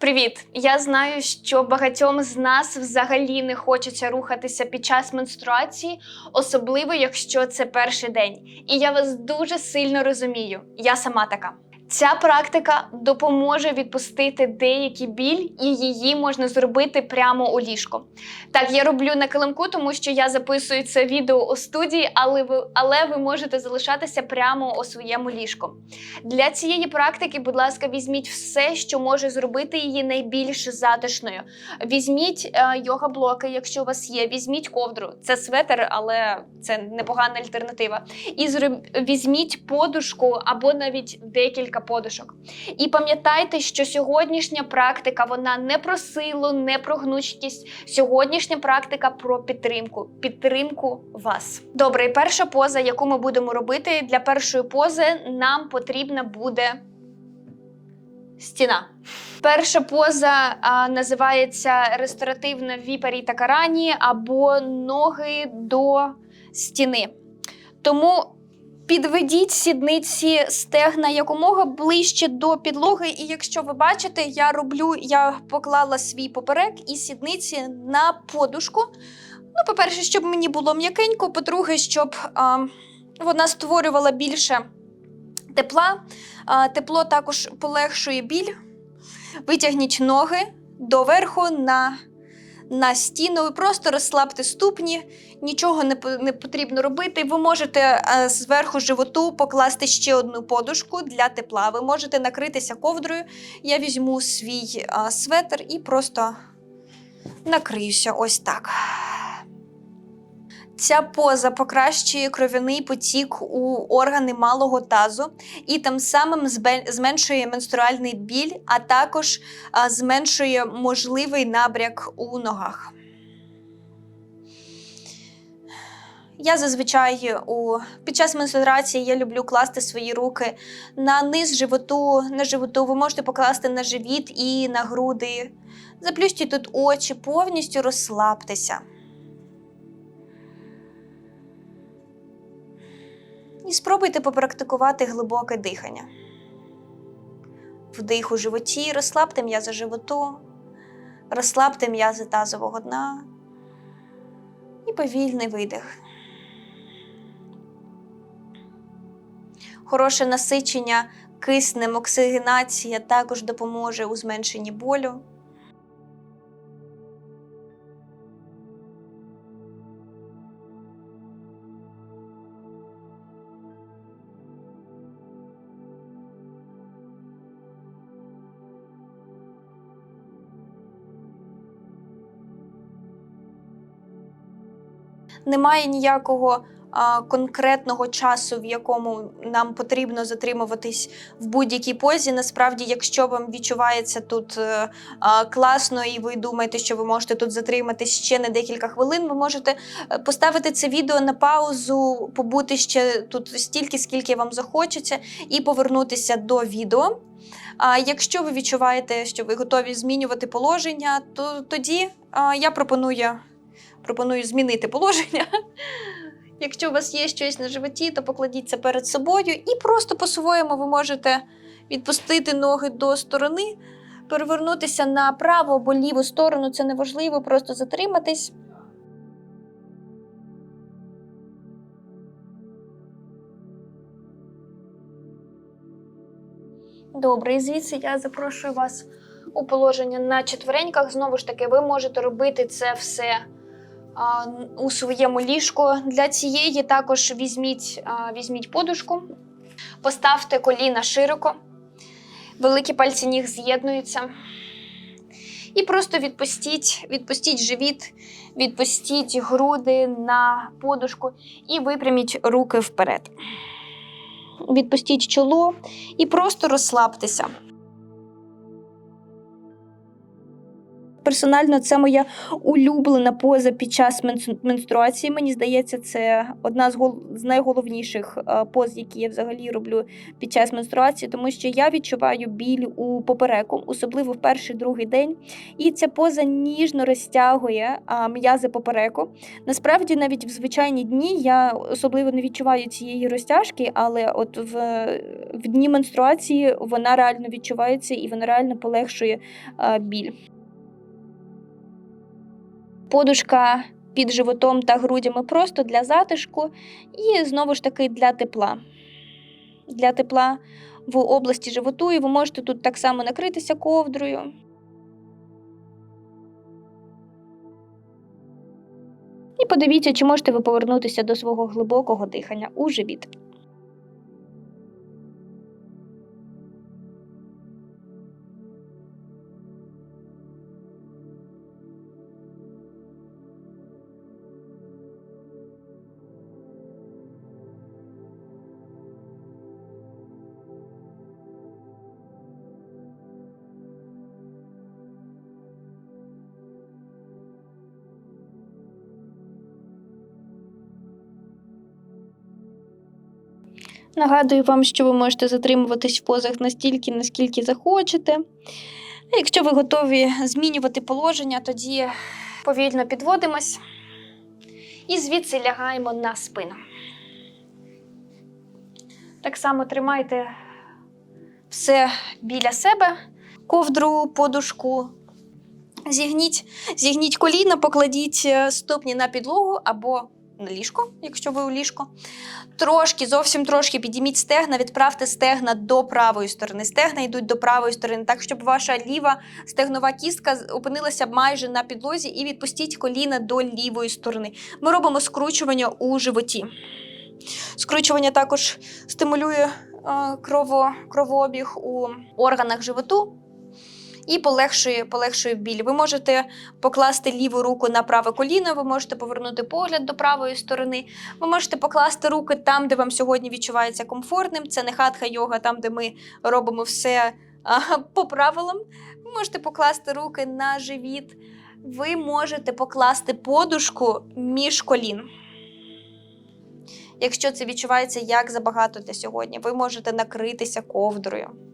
Привіт! Я знаю, що багатьом з нас взагалі не хочеться рухатися під час менструації, особливо якщо це перший день. І я вас дуже сильно розумію. Я сама така. Ця практика допоможе відпустити деякий біль, і її можна зробити прямо у ліжку. Так, я роблю на килимку, тому що я записую це відео у студії, але ви, але ви можете залишатися прямо у своєму ліжку. Для цієї практики, будь ласка, візьміть все, що може зробити її найбільш затишною. Візьміть е, йога-блоки, якщо у вас є. Візьміть ковдру. Це светер, але це непогана альтернатива. І зроб- візьміть подушку або навіть декілька подушок. І пам'ятайте, що сьогоднішня практика вона не про силу, не про гнучкість. Сьогоднішня практика про підтримку. Підтримку вас. Добре, і перша поза, яку ми будемо робити для першої пози, нам потрібна буде стіна. Перша поза а, називається ресторативна віпарі та карані або ноги до стіни. Тому підведіть сідниці стегна якомога ближче до підлоги. І якщо ви бачите, я роблю, я поклала свій поперек і сідниці на подушку. Ну, по-перше, щоб мені було м'якенько, по-друге, щоб а, вона створювала більше тепла. А, тепло також полегшує біль. Витягніть ноги доверху на, на стіну Ви просто розслабте ступні, нічого не, не потрібно робити. Ви можете е, зверху животу покласти ще одну подушку для тепла. Ви можете накритися ковдрою. Я візьму свій е, светр і просто накриюся ось так. Ця поза покращує кров'яний потік у органи малого тазу і тим самим зменшує менструальний біль, а також зменшує можливий набряк у ногах. Я зазвичай у під час менструації я люблю класти свої руки на низ животу, на животу. Ви можете покласти на живіт і на груди. Заплющіть тут очі, повністю розслабтеся. І спробуйте попрактикувати глибоке дихання. Вдих у животі, розслабте м'язи животу, розслабте м'язи тазового дна і повільний видих. Хороше насичення киснем, оксигенація також допоможе у зменшенні болю. Немає ніякого а, конкретного часу, в якому нам потрібно затримуватись в будь-якій позі. Насправді, якщо вам відчувається тут е, а, класно, і ви думаєте, що ви можете тут затриматись ще на декілька хвилин, ви можете е, поставити це відео на паузу, побути ще тут стільки, скільки вам захочеться, і повернутися до відео. А якщо ви відчуваєте, що ви готові змінювати положення, то тоді а, я пропоную, пропоную змінити положення. Якщо у вас є щось на животі, то покладіть це перед собою і просто по-своєму ви можете відпустити ноги до сторони, перевернутися на праву або ліву сторону. Це неважливо, просто затриматись. Добре, і звідси я запрошую вас у положення на четвереньках. Знову ж таки, ви можете робити це все у своєму ліжку. Для цієї також візьміть, візьміть подушку, поставте коліна широко, великі пальці ніг з'єднуються. І просто відпустіть, відпустіть живіт, відпустіть груди на подушку і випряміть руки вперед. Відпустіть чоло і просто розслабтеся. Персонально, це моя улюблена поза під час менс- менструації. Мені здається, це одна з гол... з найголовніших е, поз, які я взагалі роблю під час менструації, тому що я відчуваю біль у попереку, особливо в перший другий день. І ця поза ніжно розтягує м'язи попереку. Насправді, навіть в звичайні дні я особливо не відчуваю цієї розтяжки, але от в, в дні менструації вона реально відчувається і вона реально полегшує а, біль. Подушка під животом та грудями просто для затишку і знову ж таки для тепла. Для тепла в області животу, і ви можете тут так само накритися ковдрою. І подивіться, чи можете ви повернутися до свого глибокого дихання у живіт. Нагадую вам, що ви можете затримуватись в позах настільки, наскільки захочете. Якщо ви готові змінювати положення, тоді Повільно підводимось і звідси лягаємо на спину. Так само тримайте все біля себе, ковдру, подушку. зігніть, зігніть коліна, покладіть е, ступні на підлогу або на ліжко, якщо ви у ліжко. Трошки, зовсім трошки підійміть стегна, відправте стегна до правої сторони. Стегна йдуть до правої сторони, так щоб ваша ліва стегнова кістка опинилася майже на підлозі, і відпустіть коліна до лівої сторони. Ми робимо скручування у животі. Скручування також стимулює е, крово, кровообіг у органах животу і полегшує, полегшує біль. Ви можете покласти ліву руку на праве коліно, ви можете повернути погляд до правої сторони. Ви можете покласти руки там, де вам сьогодні відчувається комфортним. Це не хатха йога, там, де ми робимо все а, по правилам. Ви можете покласти руки на живіт. Ви можете покласти подушку між колін. Якщо це відчувається як забагато для сьогодні, ви можете накритися ковдрою.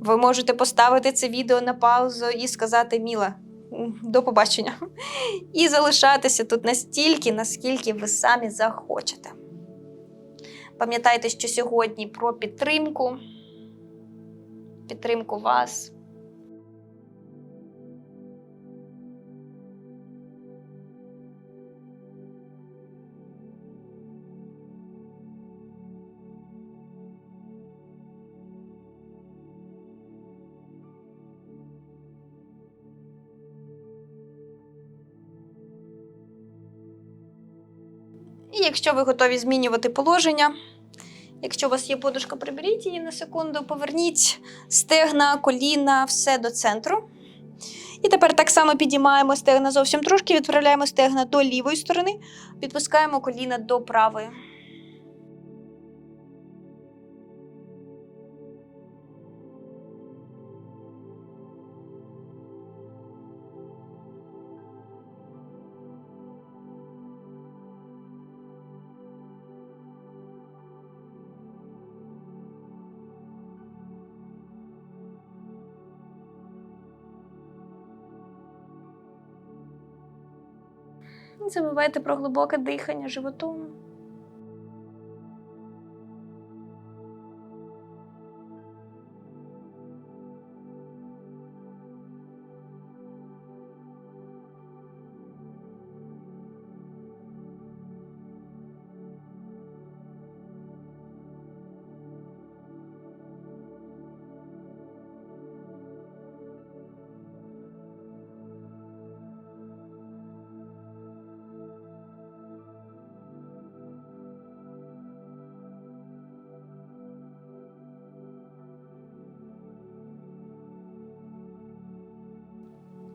Ви можете поставити це відео на паузу і сказати Міла, до побачення. І залишатися тут настільки, наскільки ви самі захочете. Пам'ятайте, що сьогодні про підтримку, підтримку вас. І якщо ви готові змінювати положення, якщо у вас є подушка, приберіть її на секунду, поверніть стегна, коліна, все до центру. І тепер так само підіймаємо стегна зовсім трошки, відправляємо стегна до лівої сторони, відпускаємо коліна до правої. Забувайте про глибоке дихання животом.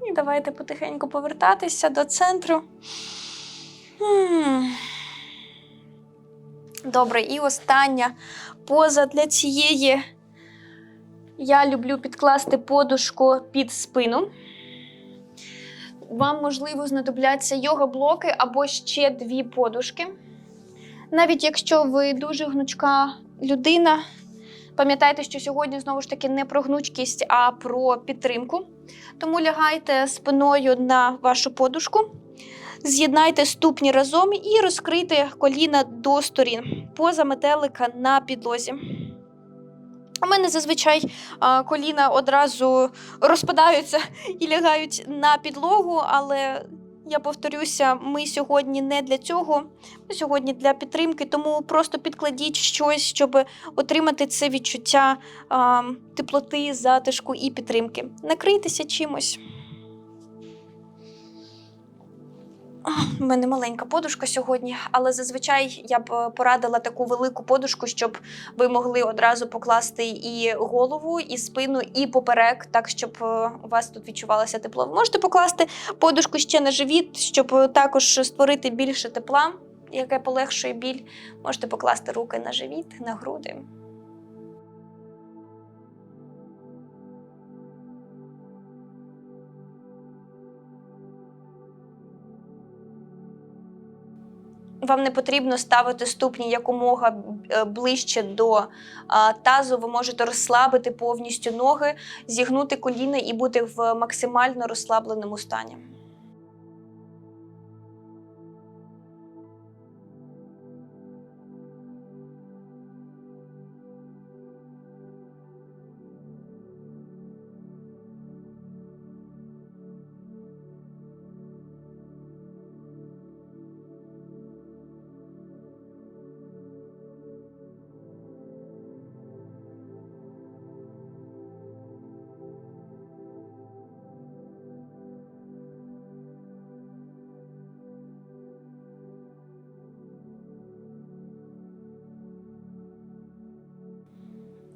І давайте потихеньку повертатися до центру. Добре, і остання поза для цієї. Я люблю підкласти подушку під спину. вам можливо знадобляться йога-блоки або ще дві подушки. Навіть якщо ви дуже гнучка людина, пам'ятайте, що сьогодні знову ж таки не про гнучкість, а про підтримку. Тому лягайте спиною на вашу подушку, з'єднайте ступні разом і розкрийте коліна до сторін поза метелика на підлозі. У мене зазвичай коліна одразу розпадаються і лягають на підлогу, але я повторюся, ми сьогодні не для цього, ми сьогодні для підтримки, тому просто підкладіть щось, щоб отримати це відчуття а, теплоти, затишку і підтримки. Накрийтеся чимось. У мене маленька подушка сьогодні, але зазвичай я б е, порадила таку велику подушку, щоб ви могли одразу покласти і голову, і спину, і поперек, так щоб е, у вас тут відчувалося тепло. Ви можете покласти подушку ще на живіт, щоб е, також створити більше тепла, яке полегшує біль. Можете покласти руки на живіт, на груди. Вам не потрібно ставити ступні якомога е, ближче до тазу. Ви можете розслабити повністю ноги, зігнути коліна і бути в максимально розслабленому стані.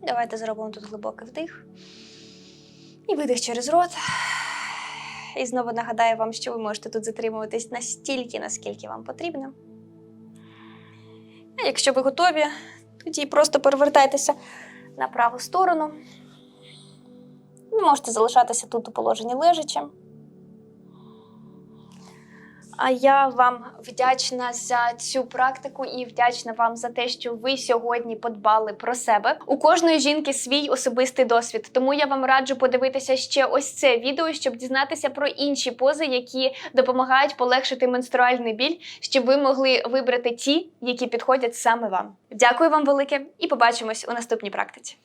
Давайте зробимо тут глибокий вдих і видих через рот. І знову нагадаю вам, що ви можете тут затримуватись настільки, наскільки вам потрібно. А якщо ви готові, тоді просто перевертайтеся на праву сторону. Ви можете залишатися тут у положенні лежачи. А я вам вдячна за цю практику і вдячна вам за те, що ви сьогодні подбали про себе. У кожної жінки свій особистий досвід. Тому я вам раджу подивитися ще ось це відео, щоб дізнатися про інші пози, які допомагають полегшити менструальний біль, щоб ви могли вибрати ті, які підходять саме вам. Дякую вам велике і побачимось у наступній практиці.